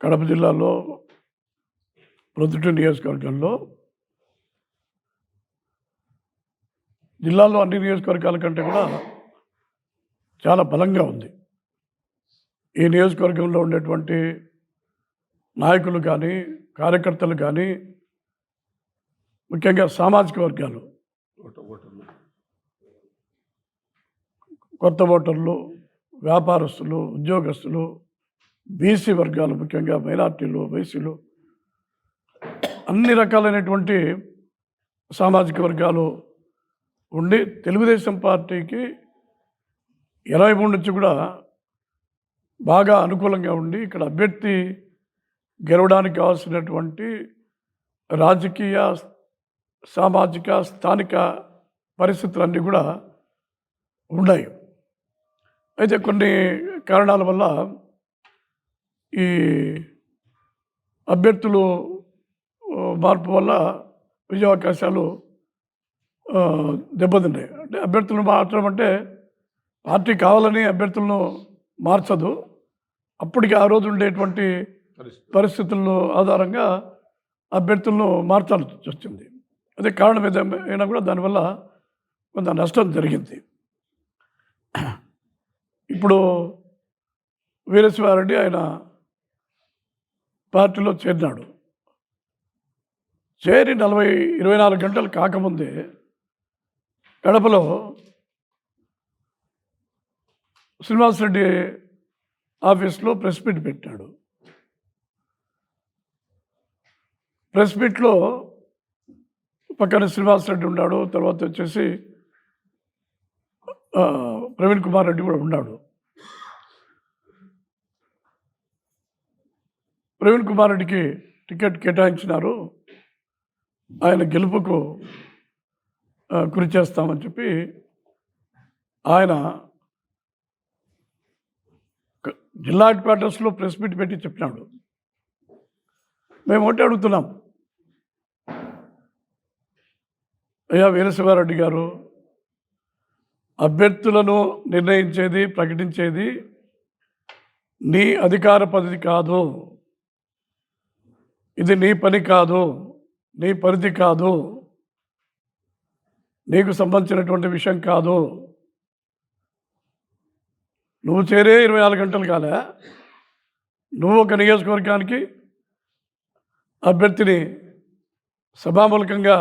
కడప జిల్లాలో ప్రొద్దుటూరు నియోజకవర్గంలో జిల్లాలో అన్ని నియోజకవర్గాల కంటే కూడా చాలా బలంగా ఉంది. ఈ నియోజకవర్గంలో ఉండేటువంటి నాయకులు కానీ కార్యకర్తలు కానీ ముఖ్యంగా సామాజిక వర్గాలు కొత్త ఓటర్లు వ్యాపారస్తులు ఉద్యోగస్తులు బీసీ వర్గాలు ముఖ్యంగా మైనార్టీలు బీసీలు అన్ని రకాలైనటువంటి సామాజిక వర్గాలు ఉండి తెలుగుదేశం పార్టీకి ఇరవై మూడు నుంచి కూడా బాగా అనుకూలంగా ఉండి ఇక్కడ అభ్యర్థి గెలవడానికి కావాల్సినటువంటి రాజకీయ సామాజిక స్థానిక పరిస్థితులన్నీ కూడా ఉన్నాయి. అయితే కొన్ని కారణాల వల్ల ఈ అభ్యర్థులు మార్పు వల్ల విజయావకాశాలు దెబ్బతిన్నాయి అంటే అభ్యర్థులను మార్చడం అంటే పార్టీ కావాలని అభ్యర్థులను మార్చదు. అప్పటికి ఆ రోజు ఉండేటువంటి పరిస్థితుల. ఆధారంగా అభ్యర్థులను మార్చాల్సి వచ్చింది. అదే కారణం ఏదైనా కూడా దానివల్ల కొంత నష్టం జరిగింది. ఇప్పుడు వీరశివారెడ్డి ఆయన పార్టీలో చేరినాడు. చేరి నలభై ఇరవై నాలుగు గంటలు కాకముందే కడపలో శ్రీనివాసరెడ్డి ఆఫీస్లో ప్రెస్ మీట్ పెట్టాడు. ప్రెస్ మీట్లో పక్కన శ్రీనివాసరెడ్డి ఉన్నాడు తర్వాత వచ్చేసి ప్రవీణ్ కుమార్ రెడ్డి కూడా ఉన్నాడు. ప్రవీణ్ కుమార్ రెడ్డికి టికెట్ కేటాయించినారు. ఆయన గెలుపుకు కృషి చేస్తామని చెప్పి ఆయన జిల్లా హెడ్ క్వార్టర్స్లో ప్రెస్ మీట్ పెట్టి చెప్పినాడు. మేము ఒకటి అడుగుతున్నాం. అయ్యా వీరశివారెడ్డి గారు అభ్యర్థులను నిర్ణయించేది ప్రకటించేది నీ అధికార పరిధి కాదు. ఇది నీ పని కాదు నీ పరిధి కాదు నీకు సంబంధించినటువంటి విషయం కాదు. నువ్వు చేరే ఇరవై నాలుగు గంటలు కాలే. నువ్వు ఒక నియోజకవర్గానికి అభ్యర్థిని సభామూలకంగా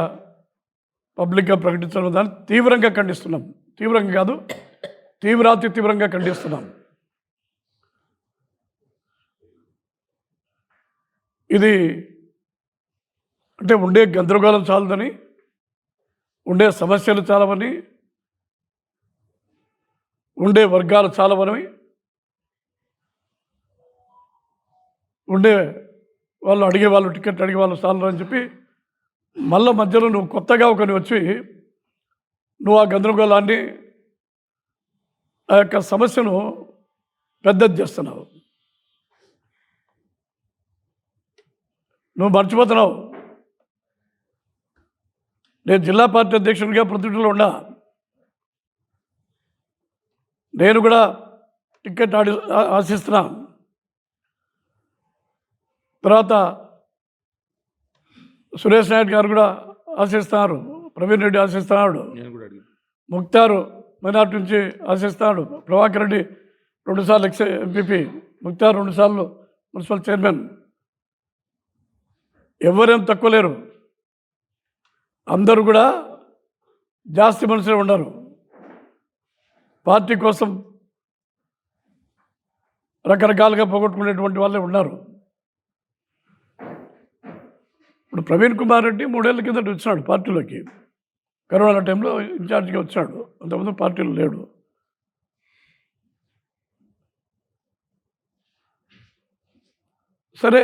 పబ్లిక్గా ప్రకటించడం దాన్ని తీవ్రంగా ఖండిస్తున్నాం. తీవ్రంగా కాదు తీవ్రాతి తీవ్రంగా ఖండిస్తున్నాం. ఇది అంటే ఉండే గందరగోళం చాలదని ఉండే సమస్యలు చాలవని ఉండే వర్గాలు చాలవని ఉండే వాళ్ళు అడిగే వాళ్ళు టికెట్ అడిగే వాళ్ళు చాలరు అని చెప్పి మళ్ళీ మధ్యలో నువ్వు కొత్తగా ఒకని వచ్చి నువ్వు ఆ గందరగోళాన్ని ఆ యొక్క సమస్యను పెద్దది చేస్తున్నావు. నువ్వు మర్చిపోతున్నావు. నేను జిల్లా పార్టీ అధ్యక్షునిగా ప్రతినిధిలో ఉన్నా నేను కూడా టికెట్ ఆడి ఆశిస్తున్నా. తర్వాత సురేష్ నాయుడు గారు కూడా ఆశిస్తున్నారు ప్రవీణ్ రెడ్డి ఆశిస్తున్నాడు ముక్తారు మైనార్టీ నుంచి ఆశిస్తున్నాడు ప్రభాకర్ రెడ్డి రెండుసార్లు ఎక్స్ ఎంపీపీ ముక్తార్ రెండుసార్లు మున్సిపల్ చైర్మన్. ఎవరేం తక్కువ లేరు. అందరూ కూడా జాస్తి మనుషులు ఉన్నారు. పార్టీ కోసం రకరకాలుగా పోగొట్టుకునేటువంటి వాళ్ళే ఉన్నారు. ఇప్పుడు ప్రవీణ్ కుమార్ రెడ్డి మూడేళ్ళ కిందట వచ్చినాడు పార్టీలోకి. కరోనా టైంలో ఇన్ఛార్జ్గా వచ్చాడు. అంతకుముందు పార్టీలో లేడు. సరే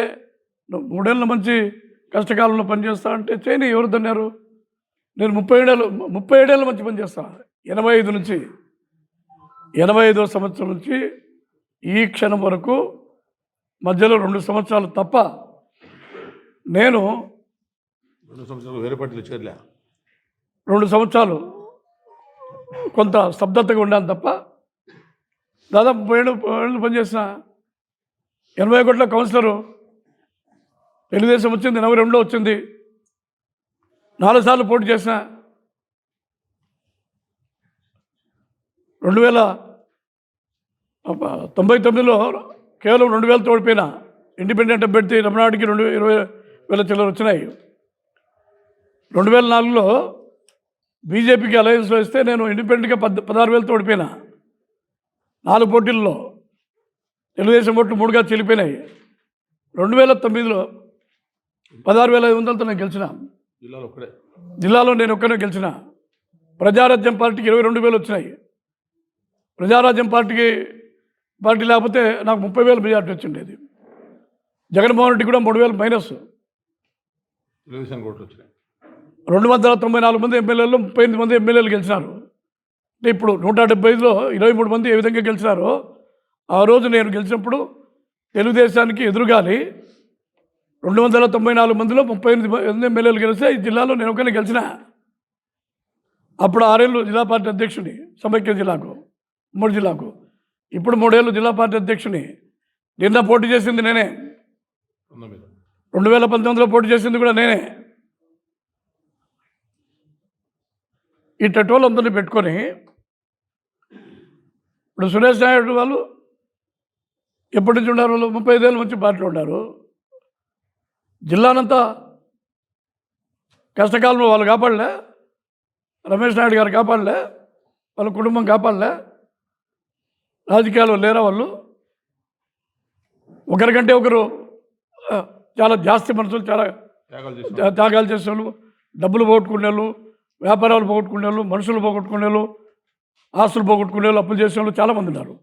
మూడేళ్ళ మంచి కష్టకాలంలో పనిచేస్తా అంటే చేయని ఎవరు తన్నారు? నేను ముప్పై ఏడేళ్ళు ముప్పై ఏడేళ్ళ మంచి పనిచేస్తా ఎనభై ఐదు నుంచి ఎనభై ఐదో సంవత్సరం నుంచి ఈ క్షణం వరకు మధ్యలో రెండు సంవత్సరాలు తప్ప నేను రెండు సంవత్సరాలు వేరే పార్టీలో చేరలే. రెండు సంవత్సరాలు కొంత స్తబ్దతగా ఉండాను తప్ప దాదాపు ముప్పై ఏళ్ళు ఏళ్ళు పనిచేసిన ఎనభై ఒకటిలో కౌన్సిలరు తెలుగుదేశం వచ్చింది ఎనభై రెండులో వచ్చింది. నాలుగు సార్లు పోటీ చేసిన రెండు వేల తొంభై తొమ్మిదిలో కేవలం రెండు వేలతో ఓడిపోయిన ఇండిపెండెంట్ అభ్యర్థి రమణాడికి రెండు ఇరవై వేల చిల్లర వచ్చినాయి. రెండు వేల నాలుగులో బీజేపీకి అలయన్స్లో ఇస్తే నేను ఇండిపెండెంట్గా పద్ పదహారు వేలతో ఓడిపోయినా నాలుగు పోటీల్లో తెలుగుదేశం ఓట్లు మూడుగా చెల్లిపోయినాయి రెండు వేల తొమ్మిదిలో పదహారు వేల ఐదు వందలతో నేను గెలిచిన. జిల్లాలో ఒక్కడే. జిల్లాలో నేను ఒక్కనే గెలిచిన. ప్రజారాజ్యం పార్టీకి ఇరవై రెండు వేలు వచ్చినాయి. ప్రజారాజ్యం పార్టీకి పార్టీ లేకపోతే నాకు ముప్పై వేలు మెజార్టీ వచ్చిండేది. జగన్మోహన్ రెడ్డి కూడా మూడు వేలు మైనస్. తెలుగుదేశం కోట్లు వచ్చినాయి. రెండు వందల తొంభై నాలుగు మంది ఎమ్మెల్యేలు ముప్పై ఎనిమిది మంది ఎమ్మెల్యేలు గెలిచినారు. అంటే ఇప్పుడు నూట డెబ్బై ఐదులో ఇరవై మూడు మంది ఏ విధంగా గెలిచినారో ఆ రోజు నేను గెలిచినప్పుడు తెలుగుదేశానికి ఎదురుగాలి రెండు వందల తొంభై నాలుగు మందిలో ముప్పై ఎనిమిది మంది ఎమ్మెల్యేలు గెలిస్తే ఈ జిల్లాలో నేను ఒకనే గెలిచిన. అప్పుడు ఆరేళ్ళు జిల్లా పార్టీ అధ్యక్షుని సమైక్య జిల్లాకు మూడు జిల్లాకు. ఇప్పుడు మూడేళ్ళు జిల్లా పార్టీ అధ్యక్షుని. నిన్న పోటీ చేసింది నేనే. రెండు వేల పంతొమ్మిదిలో పోటీ చేసింది కూడా నేనే. ఈ టెటోలు అందరినీ పెట్టుకొని ఇప్పుడు సురేష్ నాయుడు వాళ్ళు ఎప్పటి నుంచి ఉన్నారు వాళ్ళు? ముప్పై ఐదేళ్ళ నుంచి పార్టీలో ఉన్నారు. జిల్లానంతా కష్టకాలంలో వాళ్ళు కాపాడలే రమేష్ నాయుడు గారు కాపాడలే వాళ్ళ కుటుంబం కాపాడలే రాజకీయాల్లో లేరా వాళ్ళు? ఒకరికంటే ఒకరు చాలా జాస్తి మనుషులు చాలా త్యాగాలు చేసిన త్యా- త్యాగాలు చేసే వాళ్ళు డబ్బులు పోగొట్టుకునే వాళ్ళు వ్యాపారాలు పోగొట్టుకునే వాళ్ళు మనుషులు పోగొట్టుకునే వాళ్ళు ఆస్తులు పోగొట్టుకునే వాళ్ళు అప్పులు చేసే వాళ్ళు చాలామంది ఉన్నారు.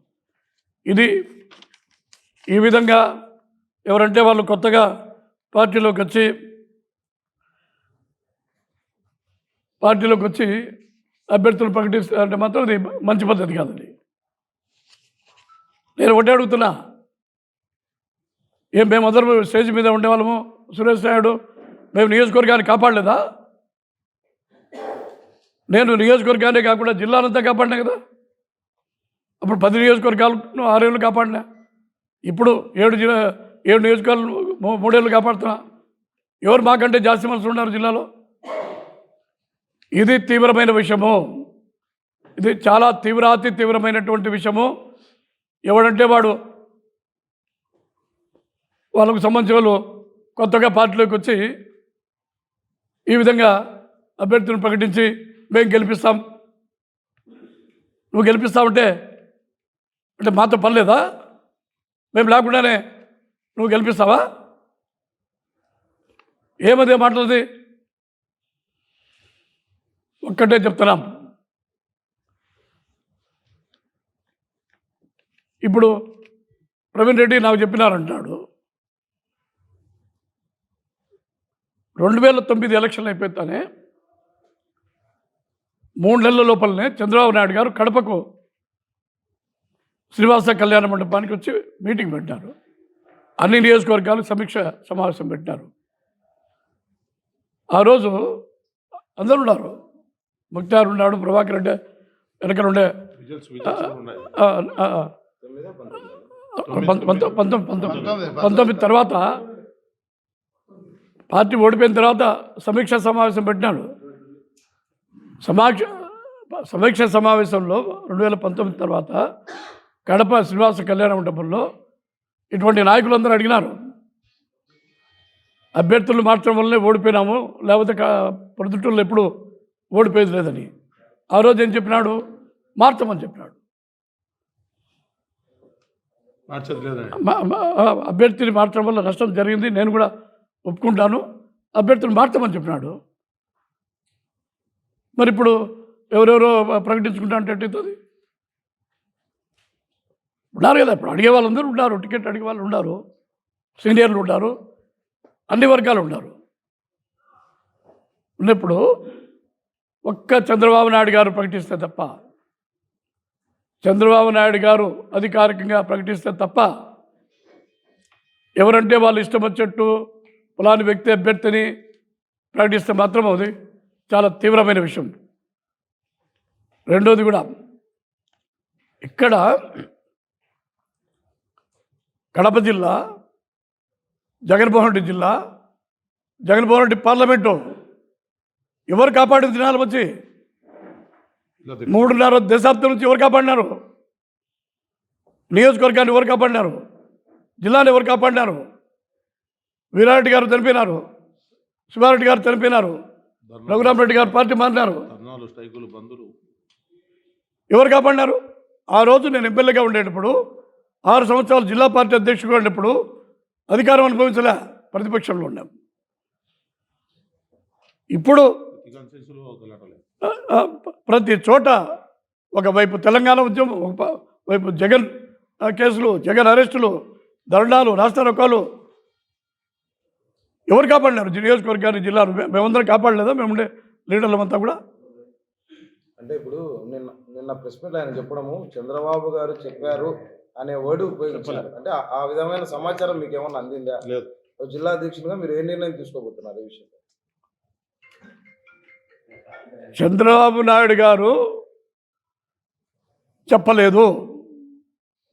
ఇది ఈ విధంగా ఎవరంటే వాళ్ళు కొత్తగా పార్టీలోకి వచ్చి పార్టీలోకి వచ్చి అభ్యర్థులు ప్రకటిస్తారంటే మాత్రం అది మంచి పద్ధతి కాదండి. నేను ఒకటే అడుగుతున్నా. ఏం మేము అందరం స్టేజ్ మీద ఉండేవాళ్ళము సురేష్ నాయుడు మేము నియోజకవర్గాన్ని కాపాడలేదా? నేను నియోజకవర్గాన్ని కాకుండా జిల్లానంతా కాపాడినా కదా? అప్పుడు పది నియోజకవర్గాలను ఆరేళ్ళు కాపాడినా. ఇప్పుడు ఏడు జిల్లా ఏడు నియోజకవర్గాలు మూడేళ్ళు కాపాడుతున్నా. ఎవరు మాకంటే జాస్తి మనసు ఉన్నారు జిల్లాలో? ఇది తీవ్రమైన విషయము. ఇది చాలా తీవ్రాతి తీవ్రమైనటువంటి విషయము. ఎవడంటే వాడు వాళ్ళకు సంబంధించిన వాళ్ళు కొత్తగా పార్టీలోకి వచ్చి ఈ విధంగా అభ్యర్థులను ప్రకటించి మేము గెలిపిస్తాం. నువ్వు గెలిపిస్తావంటే అంటే మాతో పర్లేదా మేము లేకుండానే నువ్వు గెలిపిస్తావా? ఏమదే మాట్లాడది? ఒక్కటే చెప్తున్నాం. ఇప్పుడు ప్రవీణ్ రెడ్డి నాకు చెప్పినారంటున్నాడు. రెండు వేల తొమ్మిది ఎలక్షన్లు అయిపోతానే మూడు నెలల లోపలనే చంద్రబాబు నాయుడు గారు కడపకు శ్రీవాస కళ్యాణ మండపానికి వచ్చి మీటింగ్ పెట్టారు అన్ని నియోజకవర్గాలు సమీక్ష సమావేశం పెట్టారు ఆ రోజు అందరూ ఉన్నారు ముక్తార్ ఉన్నాడు ప్రభాకర్ రెడ్డి వెనకన ఉండే. పంతొమ్మిది తర్వాత పార్టీ ఓడిపోయిన తర్వాత సమీక్ష సమావేశం పెట్టినాడు. సమాక్ష సమీక్ష సమావేశంలో రెండు వేల పంతొమ్మిది తర్వాత కడప శ్రీనివాస కళ్యాణ మండపంలో ఇటువంటి నాయకులందరూ అడిగినారు. అభ్యర్థులు మార్చడం వల్లనే ఓడిపోయినాము. లేకపోతే కా- ప్రొద్దుటూరులో ఎప్పుడు ఓడిపోయేది లేదని. ఆ రోజు ఏం చెప్పినాడు? మార్చమని చెప్పినాడు. అభ్యర్థిని మార్చడం వల్ల నష్టం జరిగింది. నేను కూడా ఒప్పుకుంటాను. అభ్యర్థిని మార్చమని చెప్పినాడు. మరి ఇప్పుడు ఎవరెవరో ప్రకటించుకుంటా అంటే ఎట్టవుతుంది ఉన్నారు కదా ఇప్పుడు అడిగే వాళ్ళందరూ ఉన్నారు. టికెట్ అడిగే వాళ్ళు ఉన్నారు. సీనియర్లు ఉన్నారు. అన్ని వర్గాలు ఉన్నారు. ఉన్నప్పుడు ఒక్క చంద్రబాబు నాయుడు గారు ప్రకటిస్తే తప్ప చంద్రబాబు నాయుడు గారు అధికారికంగా ప్రకటిస్తే తప్ప ఎవరంటే వాళ్ళు ఇష్టం వచ్చేట్టు ఫలాని వ్యక్తి అభ్యర్థిని ప్రకటిస్తే మాత్రం అది చాలా తీవ్రమైన విషయం. రెండోది కూడా ఇక్కడ కడప జిల్లా జగన్మోహన్ రెడ్డి జిల్లా జగన్మోహన్ రెడ్డి పార్లమెంటు ఎవరు కాపాడింది దినాలు వచ్చి. మూడున్నర దశాబ్దం నుంచి ఎవరు కాపాడినారు? నియోజకవర్గాన్ని ఎవరు కాపాడినారు? జిల్లాని ఎవరు కాపాడినారు? వీరారెడ్డి గారు చనిపోయినారు. శివారెడ్డి గారు చనిపోయినారు. రఘురామరెడ్డి గారు పార్టీ మారినారు. ఎవరు కాపాడినారు? ఆ రోజు నేను ఎమ్మెల్యేగా ఉండేటప్పుడు ఆరు సంవత్సరాలు జిల్లా పార్టీ అధ్యక్షుడిగా ఉన్నప్పుడు అధికారం అనుభవించలే ప్రతిపక్షంలో ఉన్నాం. ఇప్పుడు ప్రతి చోట ఒకవైపు తెలంగాణ ఉద్యమం ఒక వైపు జగన్ కేసులు జగన్ అరెస్టులు ధర్నాలు రాష్ట్ర రకాలు ఎవరు కాపాడలేరు నియోజకవర్గాన్ని జిల్లాను మేమందరం కాపాడలేదా? మేముండే లీడర్లమంతా కూడా? అంటే ఇప్పుడు నిన్న నిన్న ప్రెస్ మీట్ ఆయన చెప్పడము చంద్రబాబు గారు చెప్పారు అనే వర్డ్ ఉపయోగించారు. అంటే ఆ- విధమైన సమాచారం మీకు ఏమన్నా అందిందా? లేదు. జిల్లా అధ్యక్షునిగా మీరు ఏ నిర్ణయం తీసుకోబోతున్నారు ఈ విషయంలో? చంద్రబాబు నాయుడు గారు చెప్పలేదు.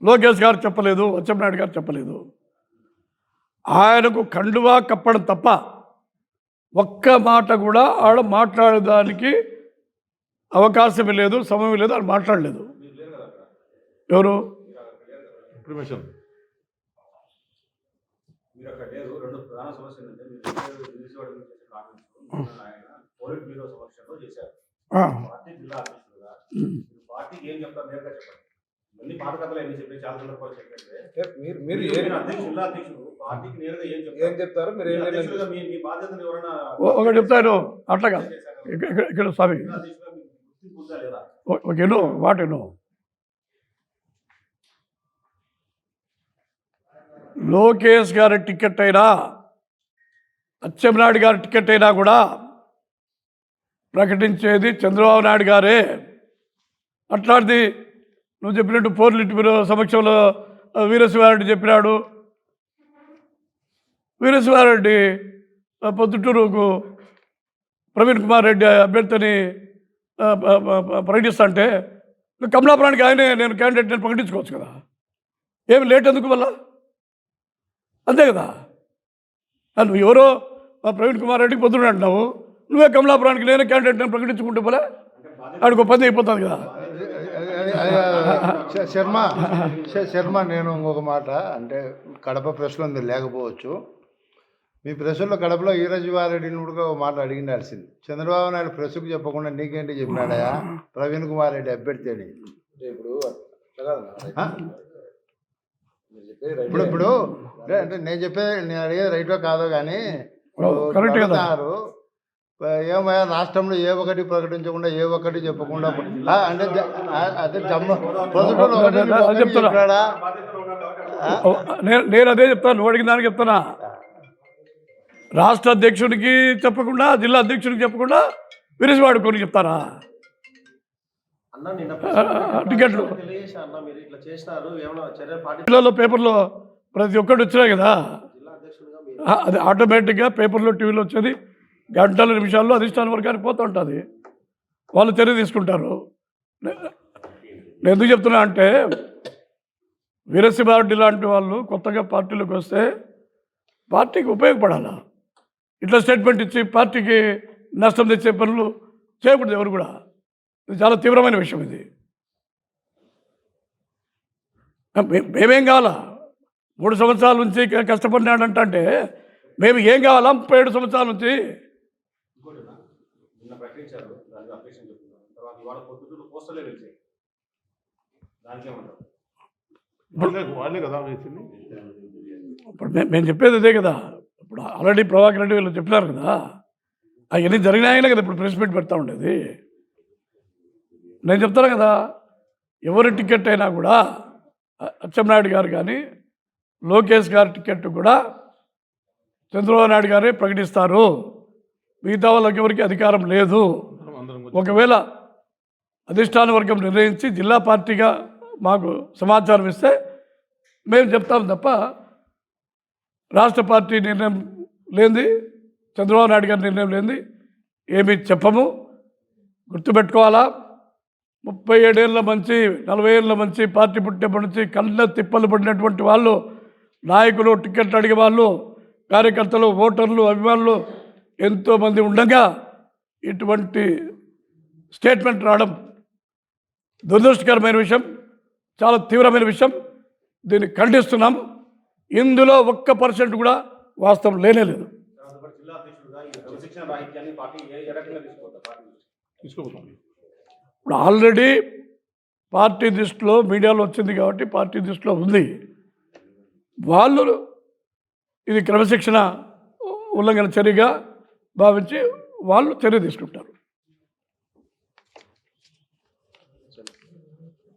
లోకేష్ గారు చెప్పలేదు. అచ్చెన్నాయుడు గారు చెప్పలేదు. ఆయనకు కండువా కప్పడం తప్ప ఒక్క మాట కూడా ఆడ మాట్లాడడానికి అవకాశం లేదు సమయం లేదు ఆయన మాట్లాడలేదు. ఎవరు? ఇంప్రిమేషన్ మీరు అక్కడ లేరు రెండు ప్రధాన సమస్యలు మీరు చేసిన కామెంట్స్ ఆయన పోలిట్ బ్యూరో సమక్షంలో చేశారు. ఆ, పార్టీ జిల్లా అధ్యక్షులుగా మీరు పార్టీకి ఏం చెప్తారు నేరుగా చెప్పండి. ఇవన్నీ పాత కథలు ఎన్ని చెప్పి చాలా సందర్భాలు చెప్పండి అంటే మీరు మీరు జిల్లా పార్టీకి నేరుగా ఏం ఏం చెప్తారు మీరు ఏం అధ్యక్షులుగా మీ మీ బాధ్యతను ఎవరైనా ఒకటి చెప్తాను. అట్లా కాదు. ఇక్కడ స్వామి. గుర్తింపు ఉందా లేదా? ఒ- ఒక ఎన్నో వాటి ఎన్నో లోకేష్ గారి టికెట్ అయినా అచ్చెంనాయుడు గారి టికెట్ అయినా కూడా ప్రకటించేది చంద్రబాబు నాయుడు గారే. అట్లాంటిది నువ్వు చెప్పినట్టు పోర్లిట్టు సమక్షంలో వీరశివారెడ్డి చెప్పినాడు. వీరశివారెడ్డి పొద్దుటూరుకు ప్రవీణ్ కుమార్ రెడ్డి అభ్యర్థిని ప్రకటిస్తా అంటే కమలాపురానికి ఆయనే నేను క్యాండిడేట్ నేను ప్రకటించుకోవచ్చు కదా. ఏమి లేట్ ఎందుకు మళ్ళీ? అంతే కదా? నువ్వు ఎవరో ఆ ప్రవీణ్ కుమార్ రెడ్డికి పొద్దున అంటున్నావు. నువ్వే కమలాపురానికి నేనే క్యాండిడేట్ నేను ప్రకటించుకుంటే పోలే? ఆడికి ఒక పని అయిపోతుంది కదా? శర్మ శర్మ నేను ఇంకొక మాట. అంటే కడప ప్రెస్లో ఉంది లేకపోవచ్చు. మీ ప్రెస్లో కడపలో ఈరజీవారెడ్డిని కూడా ఒక మాట అడిగిండాల్సింది చంద్రబాబు నాయుడు ప్రెస్కు చెప్పకుండా నీకేంటి చెప్పినాడయా? ప్రవీణ్ కుమార్ రెడ్డి అభ్యర్థి అని. ఇప్పుడు అట్లా కాదు ఆ? మీరు చెప్పేది రైటే. ఇప్పుడు ఇప్పుడు అంటే అంటే నేను చెప్పేది నేను అడిగేది రైటో కాదో కానీ కరెక్ట్ కదా. అడుగుతున్నారు. ఏమయ్యా రాష్ట్రంలో ఏ ఒకటి ప్రకటించకుండా ఏ ఒక్కటి చెప్పకుండా అంటే అదే జమ్మ ఒకటి ఒకటి నేను నేను అదే చెప్తాను నువ్వు అడిగిన దానికి చెప్తానా రాష్ట్ర అధ్యక్షుడికి చెప్పకుండా జిల్లా అధ్యక్షుడికి చెప్పకుండా విరిసివాడు కొని చెప్తారా పార్టీ టీవీలలో పేపర్లో ప్రతి ఒక్కటి వచ్చినాయి కదా. అది ఆటోమేటిక్గా పేపర్లో టీవీలో వచ్చేది గంటల నిమిషాల్లో అధిష్టానం వర్గానికి పోతూ ఉంటుంది. వాళ్ళు చర్య తీసుకుంటారు. నేను ఎందుకు చెప్తున్నా అంటే వీరసింహారెడ్డి లాంటి వాళ్ళు కొత్తగా పార్టీలోకి వస్తే పార్టీకి ఉపయోగపడాలా? ఇట్లా స్టేట్మెంట్ ఇచ్చి పార్టీకి నష్టం తెచ్చే పనులు చేయకూడదు ఎవరు కూడా. ఇది చాలా తీవ్రమైన విషయం ఇది. మేమేం కావాలా? మూడు సంవత్సరాల నుంచి కష్టపడినాడంట అంటే మేము ఏం కావాలా? ముప్పై ఏడు సంవత్సరాల నుంచి? ఇప్పుడు మేము చెప్పేది అదే కదా. ఇప్పుడు ఆల్రెడీ ప్రభాకర్ రెడ్డి వీళ్ళు చెప్పినారు కదా. అవన్నీ జరిగినాయనే కదా ఇప్పుడు ప్రెస్ మీట్ పెడతా ఉండేది. నేను చెప్తాను కదా ఎవరి టికెట్ అయినా కూడా అచ్చెన్నాయుడు గారు కానీ లోకేష్ గారి టికెట్ కూడా చంద్రబాబు నాయుడు గారే ప్రకటిస్తారు. మిగతా వాళ్ళకి ఎవరికి అధికారం లేదు. ఒకవేళ అధిష్టాన వర్గం నిర్ణయించి జిల్లా పార్టీగా మాకు సమాచారం ఇస్తే మేము చెప్తాం తప్ప రాష్ట్ర పార్టీ నిర్ణయం లేనిది చంద్రబాబు నాయుడు గారి నిర్ణయం లేనిది ఏమీ చెప్పము. గుర్తుపెట్టుకోవాలా? ముప్పై ఏడేళ్ళ మంచి నలభై ఏళ్ళ మంచి పార్టీ పుట్టినప్పటి నుంచి కళ్ళ తిప్పలు పడినటువంటి వాళ్ళు నాయకులు టికెట్లు అడిగే వాళ్ళు కార్యకర్తలు ఓటర్లు అభిమానులు ఎంతోమంది ఉండగా ఇటువంటి స్టేట్మెంట్ రావడం దురదృష్టకరమైన విషయం చాలా తీవ్రమైన విషయం. దీన్ని ఖండిస్తున్నాం. ఇందులో ఒక్క పర్సెంట్ కూడా వాస్తవం లేనే లేదు. ఇప్పుడు ఆల్రెడీ పార్టీ దృష్టిలో మీడియాలో వచ్చింది కాబట్టి పార్టీ దృష్టిలో ఉంది. వాళ్ళు ఇది క్రమశిక్షణ ఉల్లంఘన చర్యగా భావించి వాళ్ళు చర్య తీసుకుంటారు.